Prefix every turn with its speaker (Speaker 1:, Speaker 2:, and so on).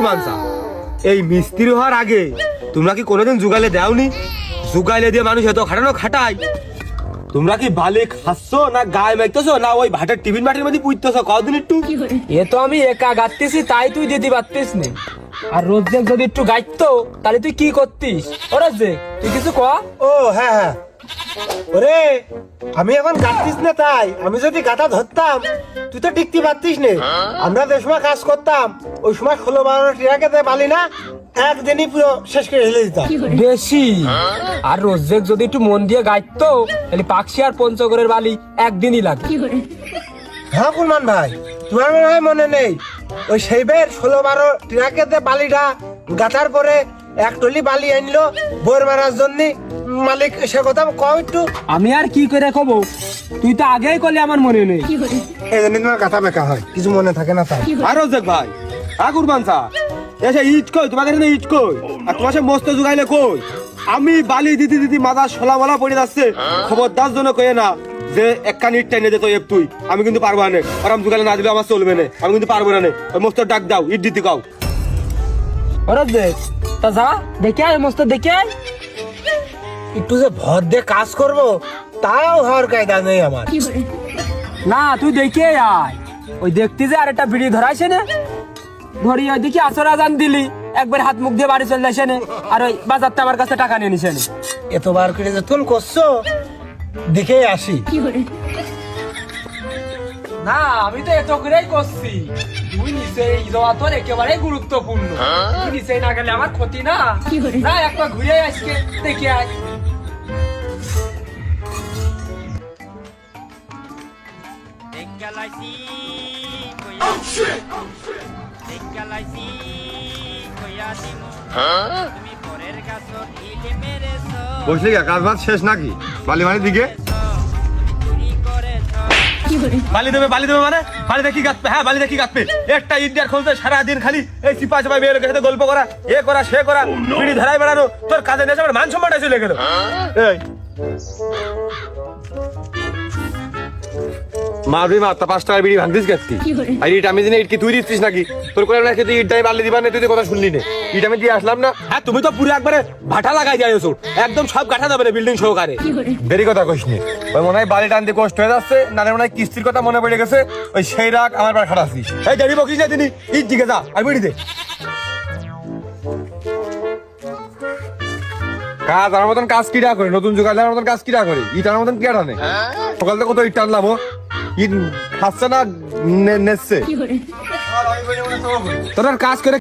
Speaker 1: কুরবানসা এই মিস্ত্রি হওয়ার আগে তোমরা কি কোনোদিন জুগালে দাওনি? জুগাইলে দিয়ে মানুষ এত খাটানো খাটাই তোমরা কি বালে খাচ্ছ না গায়ে মাইতেছো না ওই ভাটের টিফিন মাটির মধ্যে পুঁততেছো কদিন একটু?
Speaker 2: এ তো আমি একা গাচ্তেছি তাই তুই দিতে পারতিস নে আর রোজেক যদি একটু গাইতো তাহলে তুই কি করতিস? ও রোজেক তুই কিছু ক?
Speaker 3: ও হ্যাঁ হ্যাঁ। ওরে আমি এখন গাঁতিস না তাই। আমি যদি গাঁথা ধরতাম তুই তো টিকতে পারতিস নে। আমরা যে সময় কাজ করতাম ওই সময় ষোলো বারো পালি না একদিনই পুরো শেষ করে হেলে দিতাম।
Speaker 2: বেশি। আর রোজেক যদি একটু মন দিয়ে গাইতো তাহলে পাকশি আর পঞ্চগড়ের বালি একদিনই লাগে
Speaker 3: হ্যাঁ কুলমান ভাই তোমার মনে হয় মনে নেই? ওই সেইবের ষোলো বারো টিরাকে দে বালিটা গাঁথার পরে এক টলি বালি আনলো বোর মারার জন্য। মালিক সে কথা কও একটু।
Speaker 2: আমি আর কি করে কব? তুই তো আগেই করলে আমার মনে নেই।
Speaker 3: এই জন্য তোমার গাঁথা মেকা হয় কিছু মনে থাকে না তাই
Speaker 1: আর রোজেক ভাই হ্যাঁ এসে ইট কই এখানে ইট কই? আর তোমার সে মস্ত জুগাইলে কই? আমি বালি দিদি দিদি মাথা সোলা মোলা পড়ে যাচ্ছে। খবরদার জন্য কয়ে না যে একখান ইট টেনে দিত এপ তুই। আমি কিন্তু পারব না ওরম জুগাইলে না দিলে আমার চলবে না। আমি কিন্তু পারব না মস্ত ডাক দাও ইট দিতে কাও।
Speaker 2: ও রোজেক তা যা দেখে আয় মস্ত দেখে আয়।
Speaker 3: একটু যে ভর দিয়ে কাজ করব তাও হওয়ার কায়দা নেই আমার।
Speaker 2: না তুই দেখে আয়। ওই দেখতি যে আরেকটা বিড়ি ধরাইছে না। ধরি ওই দেখি আসরা জান দিলি। একবার হাত মুখ দিয়ে বাড়ি চলে আসে না। আর ওই বাজারটা আমার কাছে টাকা নিয়ে নিছে না।
Speaker 3: এতবার করে যে তুল করছ দেখে আসি।
Speaker 2: না আমি তো এত করেই করছি। তুই নিচে যাওয়া তোর একেবারে গুরুত্বপূর্ণ। তুই নিচে না গেলে আমার ক্ষতি না। না একবার ঘুরে আজকে দেখে আয়।
Speaker 4: মেরেছ
Speaker 1: বসলি কাজ বাজ শেষ নাকি? বালি মানে দিকে? বালি দেবে বালি দেবে মানে? বালি দেখি গাছ হ্যাঁ বালি দেখি গাছ একটা ইন্ডিয়ার খুলতে সারাদিন খালি। এই সিপা চাপা মেয়ের সাথে গল্প করা এ করা সে করা পিড়ি ধরাই বেড়ানো তোর কাজে নিয়ে আমার মান সম্মানটা চলে গেল। এই। মারবি মার তা পাঁচ টাকার বিড়ি ভাঙতিস গেছি আর ইট আমি দিনে ইট কি তুই দিচ্ছিস নাকি? তোর করে না ইটটাই দিবা না তুই তো কথা শুনলি না। ইট আমি দিয়ে আসলাম না। হ্যাঁ তুমি তো পুরো একবারে ভাটা লাগাই যাই ওষুধ একদম সব যাবে না বিল্ডিং সহকারে। দেরি কথা কইস নি। ওই মনে হয় বালি টানতে কষ্ট হয়ে যাচ্ছে মনে হয় কিস্তির কথা মনে পড়ে গেছে ওই সেই রাগ আমার বার খাটাচ্ছিস এই দেরি বকিস না তিনি ইট দিকে যা আর বিড়ি দে। কাজ আমার মতন কাজ কিরা করে? নতুন যুগ আমার মতন কাজ কিরা করে? ইট আমার মতন কিরা টানে? সকাল থেকে কত ইট টানলাম ও। খাচ্ছে না নে- নেচ্ছে তোর কাজ করে